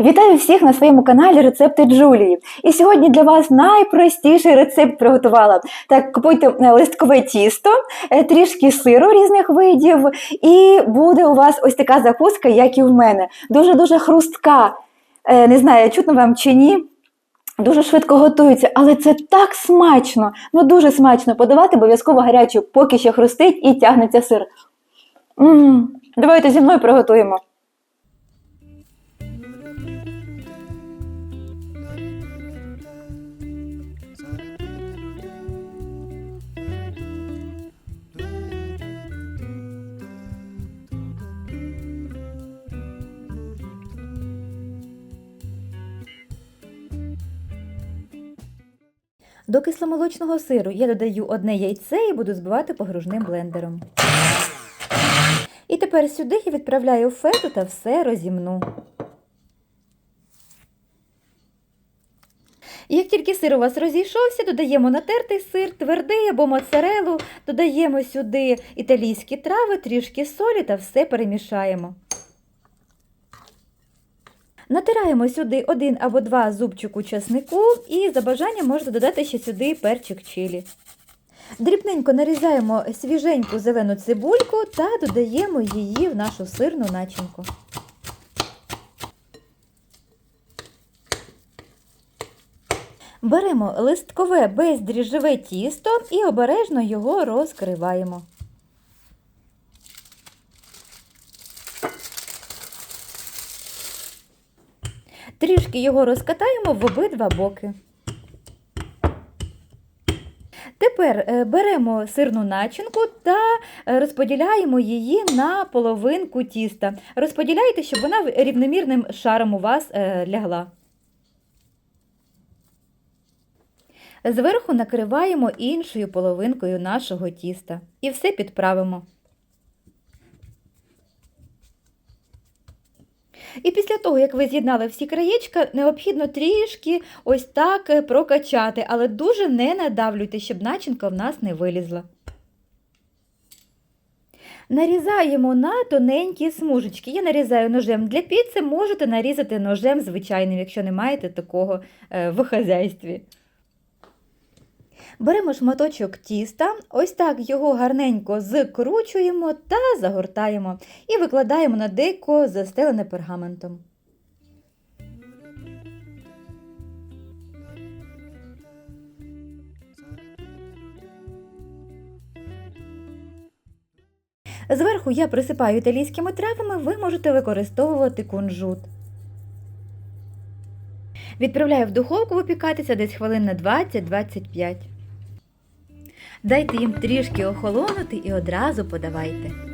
Вітаю всіх на своєму каналі Рецепти Джулії. І сьогодні для вас найпростіший рецепт приготувала. Так, купуйте е, листкове тісто, е, трішки сиру різних видів, і буде у вас ось така закуска, як і в мене. Дуже-дуже хрустка. Е, Не знаю, чутно вам чи ні. Дуже швидко готується, але це так смачно, ну дуже смачно. Подавати обов'язково гарячу, поки ще хрустить і тягнеться сир. м Давайте зі мною приготуємо. До кисломолочного сиру я додаю одне яйце і буду збивати погружним блендером. І тепер сюди я відправляю фету та все розімну. Як тільки сир у вас розійшовся, додаємо натертий сир, твердий або моцарелу, додаємо сюди італійські трави, трішки солі та все перемішаємо. Натираємо сюди один або два зубчику часнику і за бажанням можете додати ще сюди перчик чилі. Дрібненько нарізаємо свіженьку зелену цибульку та додаємо її в нашу сирну начинку. Беремо листкове бездріжджове тісто і обережно його розкриваємо. Трішки його розкатаємо в обидва боки. Тепер е, беремо сирну начинку та е, розподіляємо її на половинку тіста. Розподіляйте, щоб вона рівномірним шаром у вас е, лягла. Зверху накриваємо іншою половинкою нашого тіста і все підправимо. І після того, як ви з'єднали всі краєчка, необхідно трішки ось так е, прокачати, але дуже не надавлюйте, щоб начинка в нас не вилізла. Нарізаємо на тоненькі смужечки. Я нарізаю ножем для піци, можете нарізати ножем звичайним, якщо не маєте такого е, в хазяйстві. Беремо шматочок тіста, ось так його гарненько закручуємо та загортаємо і викладаємо на деко застелене пергаментом. Зверху я присипаю італійськими травами, ви можете використовувати кунжут. Відправляю в духовку випікатися десь хвилин на 20-25. Дайте їм трішки охолонути і одразу подавайте.